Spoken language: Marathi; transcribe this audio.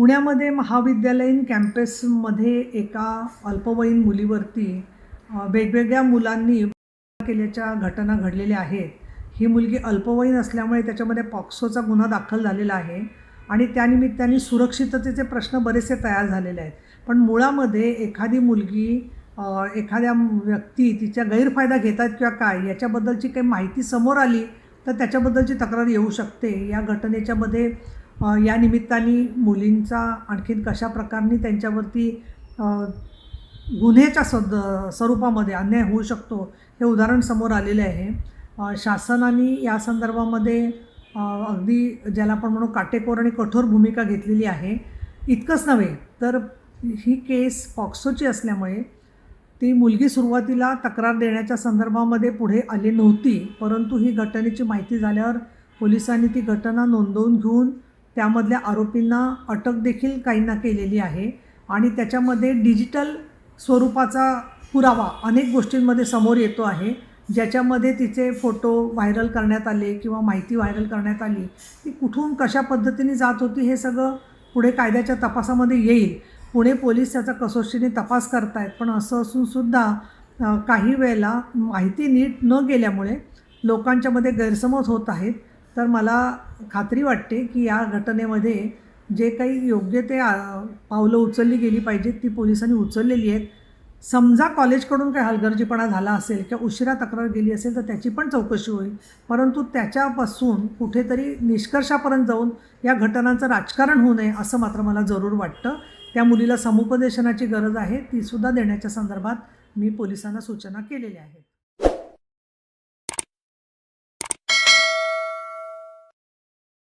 पुण्यामध्ये महाविद्यालयीन कॅम्पसमध्ये एका अल्पवयीन मुलीवरती वेगवेगळ्या मुलांनी केल्याच्या घटना घडलेल्या आहेत. ही मुलगी अल्पवयीन असल्यामुळे त्याच्यामध्ये पॉक्सोचा गुन्हा दाखल झालेला आहे आणि त्यानिमित्ताने सुरक्षिततेचे प्रश्न बरेचसे तयार झालेले आहेत. पण मुळामध्ये एखादी मुलगी एखाद्या व्यक्ती तिच्या गैरफायदा घेतात किंवा काय याच्याबद्दलची काही माहिती समोर आली तर त्याच्याबद्दलची तक्रार येऊ शकते. या घटनेच्यामध्ये या निमित्ताने मुलींचा आणखीन कशा प्रकारने त्यांच्यावरती गुन्ह्याच्या सद स्वरूपामध्ये अन्याय होऊ शकतो हे उदाहरण समोर आलेले आहे. शासनाने या संदर्भामध्ये अगदी ज्याला आपण म्हणू काटेकोर आणि कठोर भूमिका घेतलेली आहे. इतकंच नव्हे तर ही केस पॉक्सोची असल्यामुळे ती मुलगी सुरुवातीला तक्रार देण्याच्या संदर्भामध्ये पुढे आली नव्हती परंतु ही घटनेची माहिती झाल्यावर पोलिसांनी ती घटना नोंदवून घेऊन त्यामधल्या आरोपींना अटक देखील काहींना केलेली आहे. आणि त्याच्यामध्ये डिजिटल स्वरूपाचा पुरावा अनेक गोष्टींमध्ये समोर येतो आहे. ज्याच्यामध्ये तिचे फोटो व्हायरल करण्यात आले किंवा माहिती व्हायरल करण्यात आली ती कुठून कशा पद्धतीने जात होती हे सगळं पुढे कायद्याच्या तपासामध्ये येईल. पुणे पोलीस त्याचा कसोशीने तपास करतायत पण असं असूनसुद्धा काही वेळेला माहिती नीट न गेल्यामुळे लोकांच्यामध्ये गैरसमज होत आहेत. तर मला खात्री वाटते की या घटनेमध्ये जे काही योग्य ते पावलं उचलली गेली पाहिजेत ती पोलिसांनी उचललेली आहेत. समजा कॉलेजकडून काही हलगर्जीपणा झाला असेल किंवा उशिरा तक्रार गेली असेल तर त्याची पण चौकशी होईल. परंतु त्याच्यापासून कुठेतरी निष्कर्षापर्यंत जाऊन या घटनांचं राजकारण होऊ नये असं मात्र मला जरूर वाटतं. त्या मुलीला समुपदेशनाची गरज आहे तीसुद्धा देण्याच्या संदर्भात मी पोलिसांना सूचना केलेल्या आहेत.